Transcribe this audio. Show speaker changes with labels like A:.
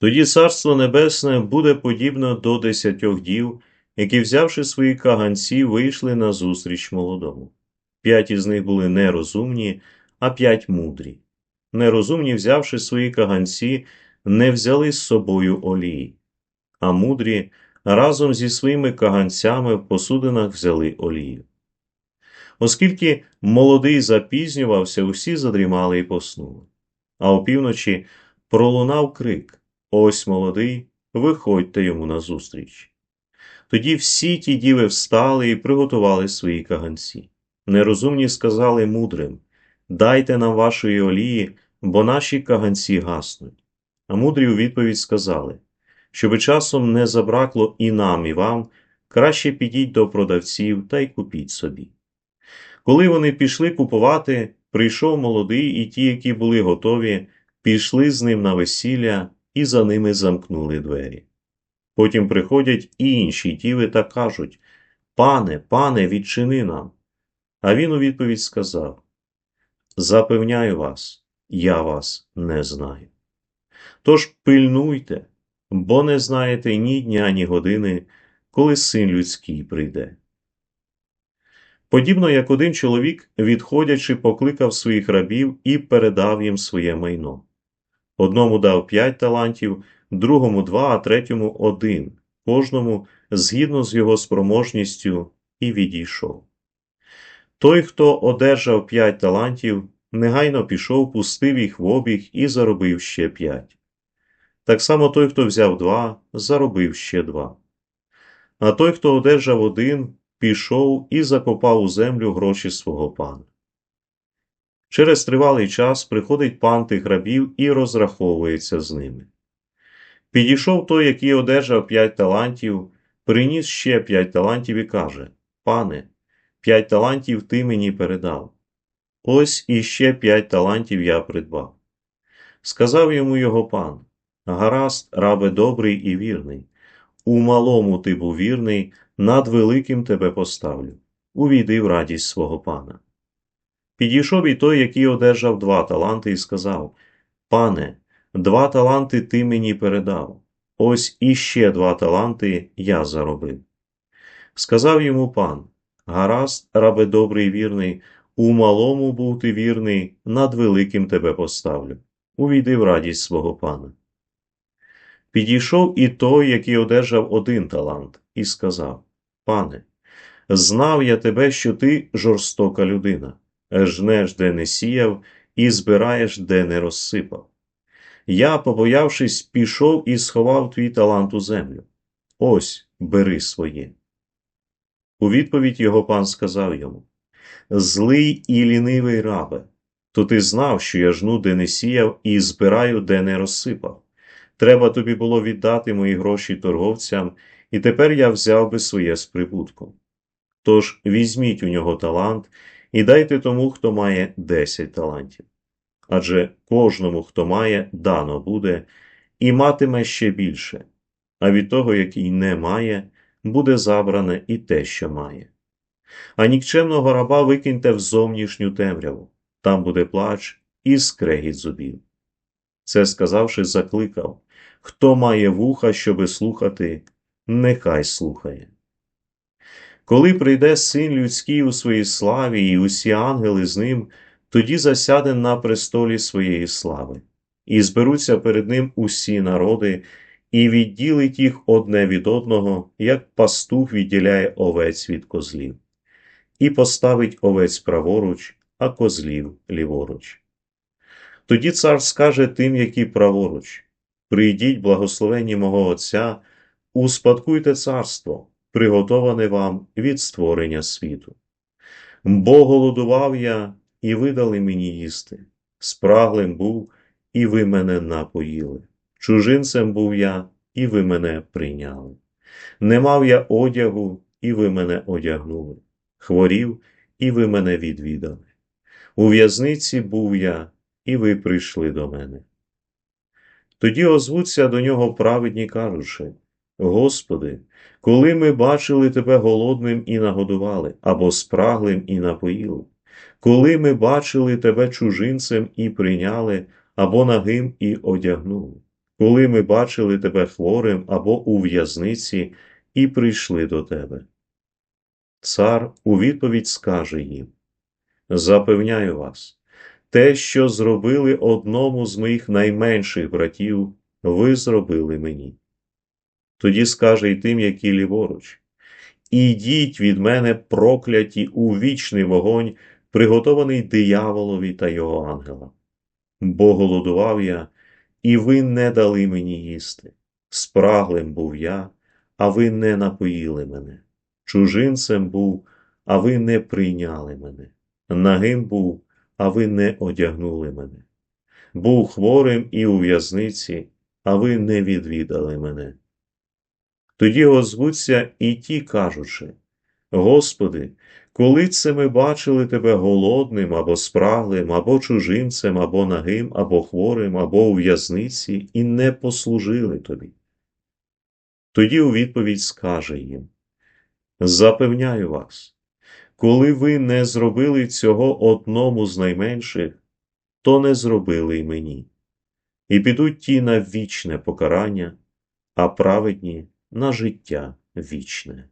A: Тоді Царство Небесне буде подібно до десятьох дів, які, взявши свої каганці, вийшли на зустріч молодому. П'ять із них були нерозумні, а п'ять мудрі. Нерозумні, взявши свої каганці, не взяли з собою олії, а мудрі разом зі своїми каганцями в посудинах взяли олію. Оскільки молодий запізнювався, усі задрімали і поснули. А опівночі пролунав крик Ось молодий, виходьте йому назустріч. Тоді всі ті діви встали і приготували свої каганці. Нерозумні сказали мудрим Дайте нам вашої олії, бо наші каганці гаснуть. А мудрі у відповідь сказали Щоби часом не забракло і нам, і вам, краще підіть до продавців та й купіть собі. Коли вони пішли купувати, прийшов молодий, і ті, які були готові, пішли з ним на весілля і за ними замкнули двері. Потім приходять і інші діви та кажуть Пане, пане, відчини нам. А він у відповідь сказав Запевняю вас, я вас не знаю. Тож пильнуйте, бо не знаєте ні дня, ні години, коли син людський прийде. Подібно як один чоловік, відходячи, покликав своїх рабів і передав їм своє майно. Одному дав п'ять талантів, другому два, а третьому один, кожному згідно з його спроможністю, і відійшов. Той, хто одержав п'ять талантів, негайно пішов, пустив їх в обіг і заробив ще п'ять. Так само той, хто взяв два, заробив ще два. А той, хто одержав один, пішов і закопав у землю гроші свого пана. Через тривалий час приходить пан тих рабів і розраховується з ними. Підійшов той, який одержав п'ять талантів, приніс ще п'ять талантів і каже Пане, п'ять талантів ти мені передав. Ось іще п'ять талантів я придбав. Сказав йому його пан Гаразд, рабе добрий і вірний. У малому ти був вірний, над великим тебе поставлю. Увійди в радість свого пана. Підійшов і той, який одержав два таланти, і сказав Пане, два таланти ти мені передав. Ось іще два таланти я заробив. Сказав йому пан Гаразд, рабе добрий вірний, у малому був ти вірний, над великим тебе поставлю. Увійди в радість свого пана. Підійшов і той, який одержав один талант, і сказав Пане, знав я тебе, що ти жорстока людина, жнеш, де не сіяв, і збираєш, де не розсипав. Я, побоявшись, пішов і сховав твій талант у землю. Ось бери своє. У відповідь його пан сказав йому Злий і лінивий рабе, то ти знав, що я жну, де не сіяв, і збираю, де не розсипав. Треба тобі було віддати мої гроші торговцям, і тепер я взяв би своє з прибутком. Тож візьміть у нього талант і дайте тому, хто має десять талантів. Адже кожному, хто має, дано буде, і матиме ще більше, а від того, який не має, буде забране і те, що має. А нікчемного раба викиньте в зовнішню темряву, там буде плач і скрегіт зубів. Це сказавши, закликав Хто має вуха, щоби слухати, нехай слухає. Коли прийде син людський у своїй славі, і усі ангели з ним, тоді засяде на престолі своєї слави, і зберуться перед ним усі народи, і відділить їх одне від одного, як пастух відділяє овець від козлів, і поставить овець праворуч, а козлів ліворуч. Тоді цар скаже тим, які праворуч. Прийдіть, благословенні мого Отця, успадкуйте царство, приготоване вам від створення світу. Бо голодував я, і ви дали мені їсти, спраглим був, і ви мене напоїли. Чужинцем був я, і ви мене прийняли. Не мав я одягу, і ви мене одягнули, хворів, і ви мене відвідали. У в'язниці був я, і ви прийшли до мене. Тоді озвуться до нього праведні, кажучи Господи, коли ми бачили Тебе голодним і нагодували, або спраглим і напоїли, коли ми бачили Тебе чужинцем і прийняли, або нагим і одягнули, коли ми бачили тебе хворим або у в'язниці і прийшли до тебе. Цар у відповідь скаже їм: Запевняю вас, те, що зробили одному з моїх найменших братів, ви зробили мені. Тоді скаже й тим, які ліворуч: Ідіть від мене, прокляті у вічний вогонь, приготований дияволові та його ангелам. Бо голодував я, і ви не дали мені їсти. Спраглим був я, а ви не напоїли мене. Чужинцем був, а ви не прийняли мене. Нагим був, а ви не одягнули мене. Був хворим і у в'язниці, а ви не відвідали мене. Тоді озвуться і ті, кажучи: Господи, коли це ми бачили тебе голодним або спраглим, або чужинцем, або нагим, або хворим, або у в'язниці, і не послужили тобі. Тоді у відповідь скаже їм: Запевняю вас, коли ви не зробили цього одному з найменших, то не зробили й мені, і підуть ті на вічне покарання, а праведні на життя вічне.